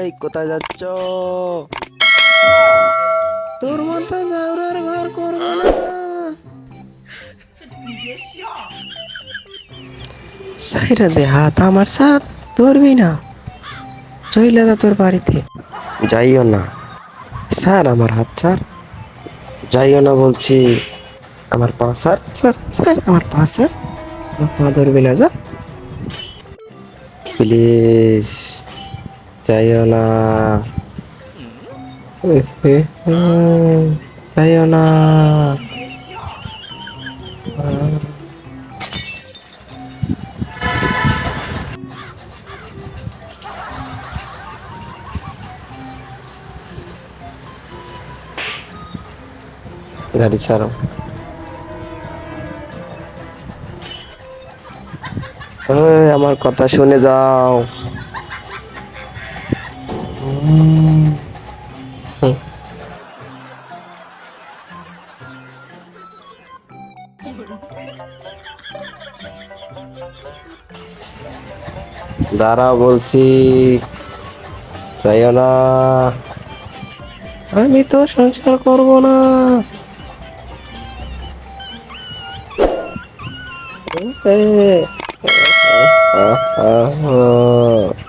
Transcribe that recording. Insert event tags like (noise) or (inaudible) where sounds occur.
এই কোথায় যাচ্ছ? তোর মতো জাউরার ঘর করব না। সাইরা দে হাত আমার স্যার ধরবি না। চইলে যা তোর বাড়িতে। যাইও না। স্যার আমার হাত স্যার। যাইও না বলছি। আমার পা স্যার? স্যার স্যার আমার পা স্যার। আমার পা ধরবি না যা। প্লিজ। যাইও না উহ, না গাড়ি ছাড়ো। আমার কথা শুনে যাও। (laughs) দাঁড়াও বলছি যাইও না আমি তো সংসার করব না (laughs) আহ।